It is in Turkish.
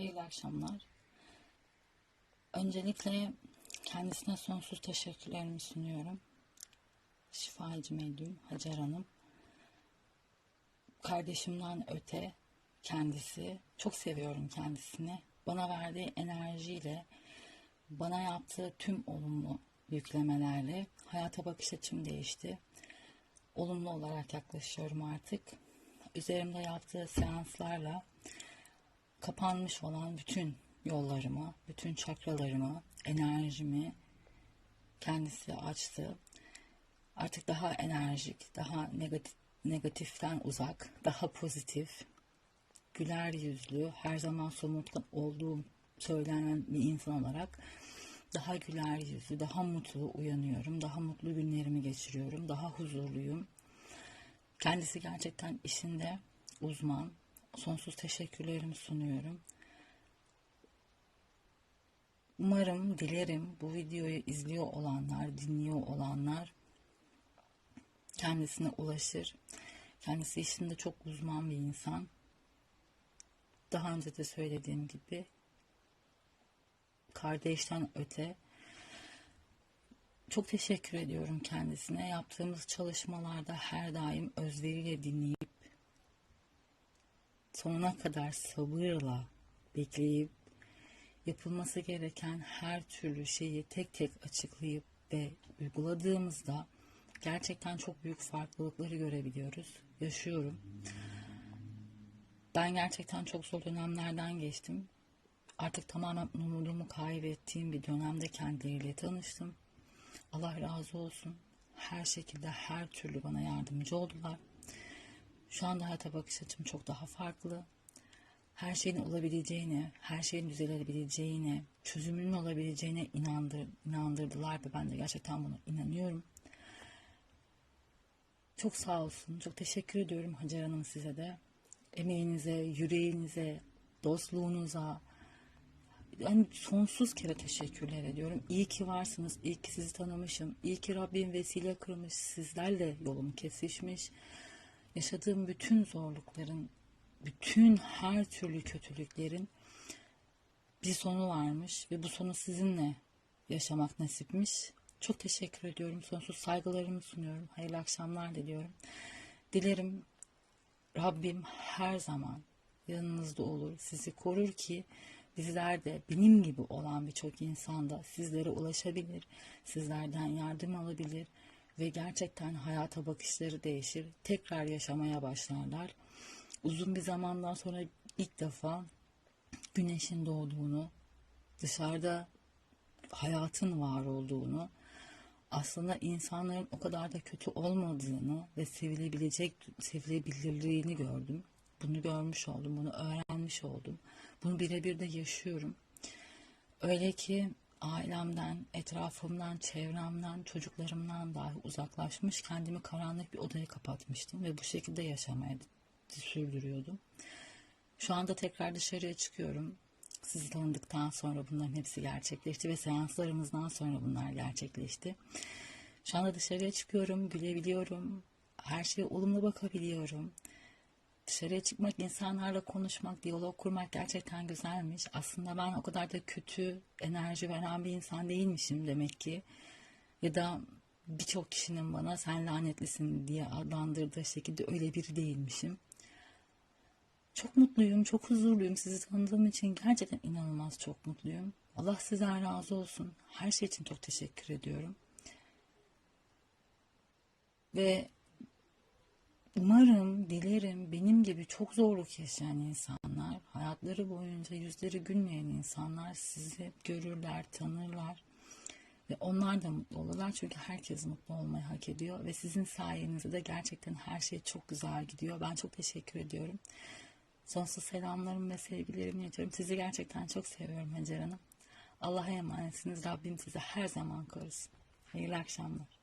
Hayırlı akşamlar. Öncelikle kendisine sonsuz teşekkürlerimi sunuyorum. Şifacı Medyum Hacer Hanım. Kardeşimden öte kendisi. Çok seviyorum kendisini. Bana verdiği enerjiyle, bana yaptığı tüm olumlu yüklemelerle hayata bakış açım değişti. Olumlu olarak yaklaşıyorum artık. Üzerimde yaptığı seanslarla kapanmış olan bütün yollarımı, bütün çakralarımı, enerjimi kendisi açtı. Artık daha enerjik, daha negatif, negatiften uzak, daha pozitif, güler yüzlü, her zaman somurtkan olduğum söylenen bir insan olarak daha güler yüzlü, daha mutlu uyanıyorum, daha mutlu günlerimi geçiriyorum, daha huzurluyum. Kendisi gerçekten işinde uzman. Sonsuz teşekkürlerimi sunuyorum. Umarım, dilerim bu videoyu izliyor olanlar, dinliyor olanlar kendisine ulaşır. Kendisi işinde çok uzman bir insan. Daha önce de söylediğim gibi kardeşten öte çok teşekkür ediyorum kendisine. Yaptığımız çalışmalarda her daim özveriyle dinleyip sonuna kadar sabırla bekleyip yapılması gereken her türlü şeyi tek tek açıklayıp ve uyguladığımızda gerçekten çok büyük farklılıkları görebiliyoruz. Yaşıyorum. Ben gerçekten çok zor dönemlerden geçtim. Artık tamamen umudumu kaybettiğim bir dönemde kendileriyle tanıştım. Allah razı olsun. Her şekilde her türlü bana yardımcı oldular. Şu anda hayata bakış açım çok daha farklı. Her şeyin olabileceğine, her şeyin düzelebileceğine, çözümünün olabileceğine inandır, inandırdılar ve ben de gerçekten buna inanıyorum. Çok sağ olsun. Çok teşekkür ediyorum Hacer Hanım size de. Emeğinize, yüreğinize, dostluğunuza, yani sonsuz kere teşekkürler ediyorum. İyi ki varsınız, iyi ki sizi tanımışım, iyi ki Rabbim vesile kırmış, sizlerle yolum kesişmiş. Yaşadığım bütün zorlukların, bütün her türlü kötülüklerin bir sonu varmış ve bu sonu sizinle yaşamak nasipmiş. Çok teşekkür ediyorum. Sonsuz saygılarımı sunuyorum. Hayırlı akşamlar diliyorum. Dilerim Rabbim her zaman yanınızda olur, sizi korur ki bizler de benim gibi olan birçok insan da sizlere ulaşabilir, sizlerden yardım alabilir ve gerçekten hayata bakışları değişir, tekrar yaşamaya başlarlar. Uzun bir zamandan sonra ilk defa güneşin doğduğunu, dışarıda hayatın var olduğunu, aslında insanların o kadar da kötü olmadığını ve sevilebilecek, sevilebilirliğini gördüm. Bunu görmüş oldum, bunu öğrenmiş oldum. Bunu birebir de yaşıyorum. Öyle ki ailemden, etrafımdan, çevremden, çocuklarımdan dahi uzaklaşmış, kendimi karanlık bir odaya kapatmıştım ve bu şekilde yaşamaya sürdürüyordum. Şu anda tekrar dışarıya çıkıyorum. Sizi tanıdıktan sonra bunların hepsi gerçekleşti ve seanslarımızdan sonra bunlar gerçekleşti. Şu anda dışarıya çıkıyorum, gülebiliyorum, her şeye olumlu bakabiliyorum. Dışarıya çıkmak, insanlarla konuşmak, diyalog kurmak gerçekten güzelmiş. Aslında ben o kadar da kötü enerji veren bir insan değilmişim demek ki. Ya da birçok kişinin bana sen lanetlisin diye adlandırdığı şekilde öyle biri değilmişim. Çok mutluyum, çok huzurluyum. Sizi tanıdığım için gerçekten inanılmaz çok mutluyum. Allah sizden razı olsun. Her şey için çok teşekkür ediyorum. Ve umarım, dilerim benim gibi çok zorluk yaşayan insanlar, hayatları boyunca yüzleri gülmeyen insanlar sizi görürler, tanırlar. Ve onlar da mutlu olurlar çünkü herkes mutlu olmayı hak ediyor. Ve sizin sayenizde de gerçekten her şey çok güzel gidiyor. Ben çok teşekkür ediyorum. Sonsuz selamlarım ve sevgilerimi iletiyorum. Sizi gerçekten çok seviyorum Hacer Hanım. Allah'a emanetsiniz. Rabbim sizi her zaman korusun. Hayırlı akşamlar.